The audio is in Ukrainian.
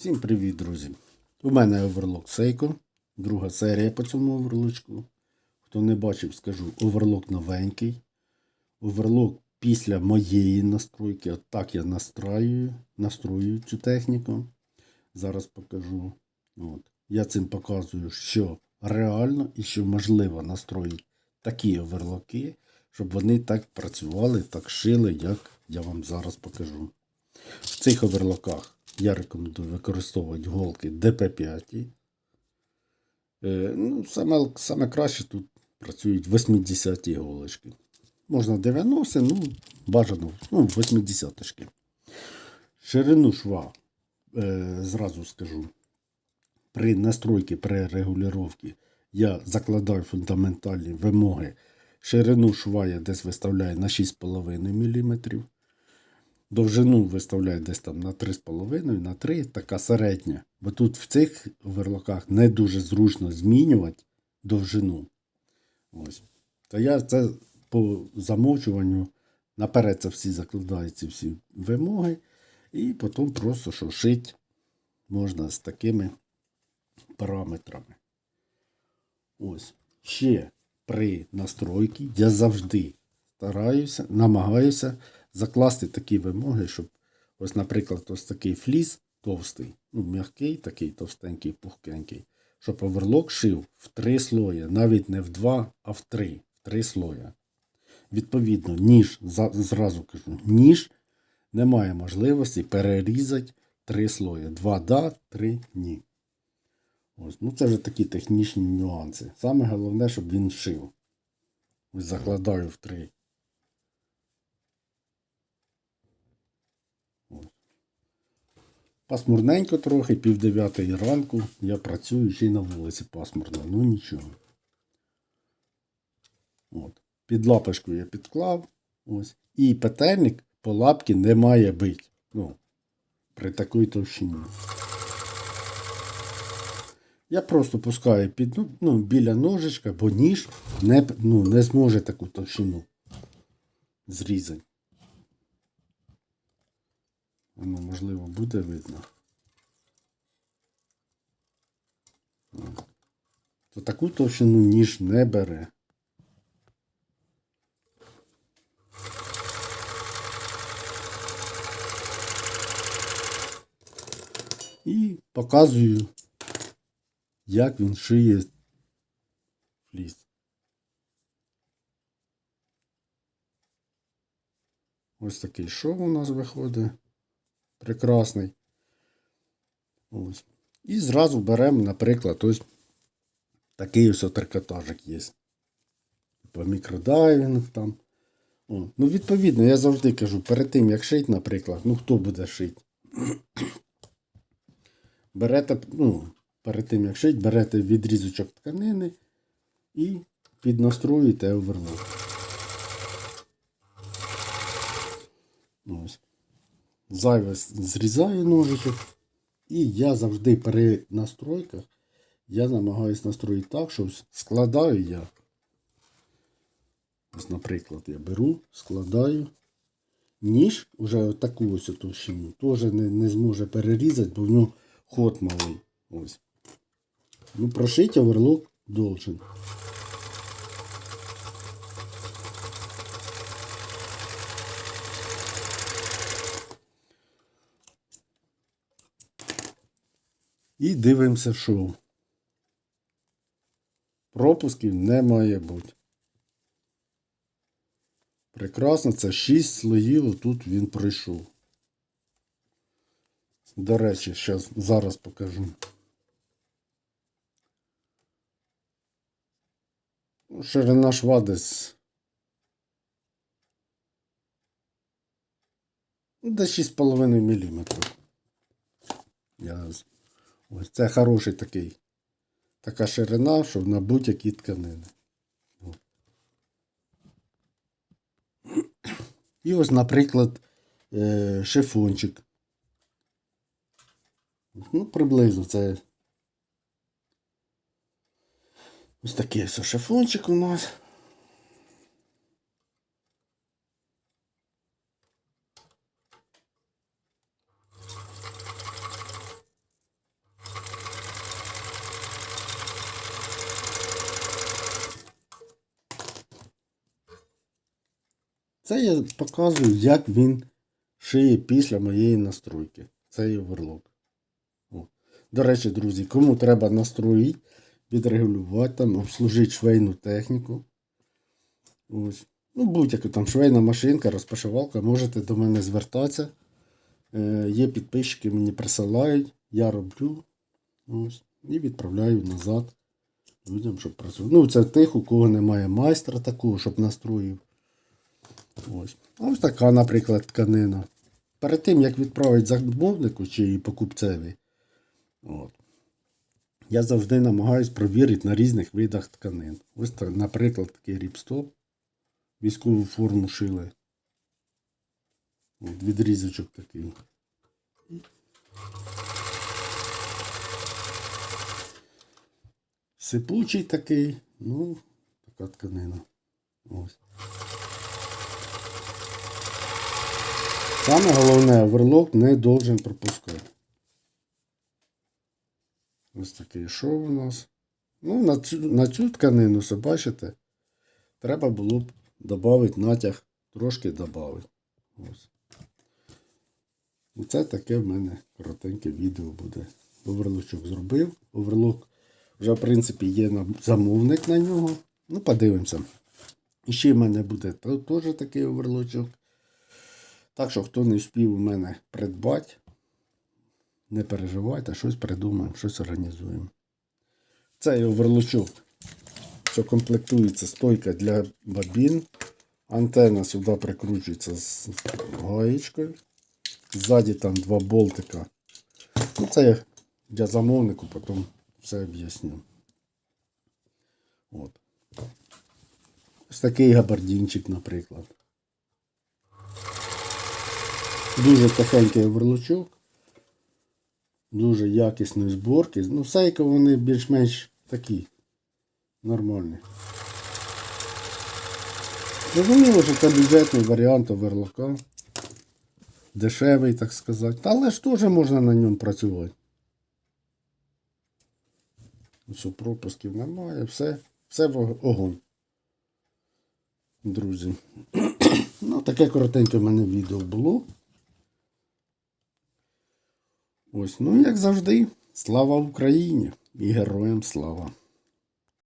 Всім привіт, друзі! У мене оверлок Seiko, друга серія по цьому оверлочку. Хто не бачив, скажу, оверлок новенький. Оверлок після моєї настройки. От так я настраюю, настрою цю техніку. Зараз покажу. От. Я цим показую, що реально і що можливо настроїти такі оверлоки, щоб вони так працювали, так шили, як я вам зараз покажу. В цих оверлоках я рекомендую використовувати голки DP5. Е, ну, саме, саме краще тут працюють 80-ті голочки. Можна 90, ну, бажано ну, 80-шки. Ширину шва, е, зразу скажу, при настройці, при регулюванні я закладаю фундаментальні вимоги. Ширину шва я десь виставляю на 6,5 мм. Довжину виставляю десь там на 3,5, на 3, така середня. Бо тут в цих верлоках не дуже зручно змінювати довжину. Ось. То я це по замовчуванню наперед це всі закладаються всі вимоги. І потім просто що шить можна з такими параметрами. Ось. Ще при настройці я завжди стараюся, намагаюся закласти такі вимоги, щоб ось, наприклад, ось такий фліс товстий, ну, м'який, такий товстенький, пухкенький, щоб оверлок шив в три слої, навіть не в два, а в три, в три слоя. Відповідно, ніж, зразу кажу, ніж не має можливості перерізати три слої. Два да, три ні. Ось, ну це вже такі технічні нюанси. Саме головне, щоб він шив. Ось закладаю в три. Пасмурненько трохи, пів дев'ятої ранку. Я працюю ще й на вулиці пасмурно. Ну нічого. От. Під лапочку я підклав. Ось. І петельник по лапці не має бити. Ну, при такій товщині. Я просто пускаю під, ну, ну, біля ножичка, бо ніж не, ну, не зможе таку товщину зрізати. Воно, можливо, буде видно. То таку товщину ніж не бере. І показую, як він шиє фліс. Ось такий шов у нас виходить. Прекрасний. Ось. І зразу беремо, наприклад, ось такий ось трикотажик є. По мікродайвінг там. О. Ну, відповідно, я завжди кажу, перед тим, як шить, наприклад, ну хто буде шити? берете, ну, перед тим, як шить, берете відрізочок тканини і піднастроюєте оверлок. Ось. Зайве зрізаю ножичок. І я завжди при настройках я намагаюся настроїти так, що складаю я. Ось, наприклад, я беру, складаю. Ніж уже таку ось товщину теж не, не зможе перерізати, бо в нього ход малий. Ось. Ну, прошить оверлок должен. І дивимося шоу. Пропусків не має бути. Прекрасно, це 6 слоїв, тут він пройшов. До речі, щас, зараз покажу. Ну, Ширина шва десь. ну, Десь 6,5 мм. Я... Ось це хороший такий. Така ширина, що на будь-які тканини. І ось, наприклад, е, шифончик. Ну, приблизно це. Ось такий ось шифончик у нас. Це я показую, як він шиє після моєї настройки. Цей оверлок. До речі, друзі, кому треба настроїти, відрегулювати, там, обслужити швейну техніку. Ось. Ну, будь-яка там швейна машинка, розпашивалка, можете до мене звертатися. Е, є підписчики, мені присилають, я роблю. Ось. І відправляю назад людям, щоб працювали. Ну, це тих, у кого немає майстра такого, щоб настроїв. Ось. Ось така, наприклад, тканина. Перед тим, як відправити замовнику чи покупцеві, от, я завжди намагаюсь провірити на різних видах тканин. Ось, так, наприклад, такий ріпстоп. Військову форму шили. От, відрізочок такий. Сипучий такий, ну, така тканина. Ось. Саме головне, оверлок не должен пропускати. Ось такий шов у нас. Ну, на цю, на тканину, бачите, треба було б додати натяг, трошки додати. Ось. Оце таке в мене коротеньке відео буде. Оверлочок зробив. Оверлок вже, в принципі, є замовник на нього. Ну, подивимося. І ще в мене буде теж такий оверлочок. Так що, хто не встиг у мене придбати, не переживайте, щось придумаємо, щось організуємо. Цей оверлочок, що комплектується стойка для бобін. Антенна сюди прикручується з гаєчкою. Ззаді там два болтика. Ну, це я для замовнику потім все об'ясню. Ось такий габардінчик, наприклад. Дуже тихенький оверлочок. Дуже якісної зборки. Ну, сейка вони більш-менш такі. Нормальні. Зрозуміло, що це бюджетний варіант оверлока. Дешевий, так сказати. Але ж теж можна на ньому працювати. Ось пропусків немає, все, все в огонь. Друзі. ну, таке коротеньке в мене відео було. Ось, ну як завжди, слава Україні і героям слава!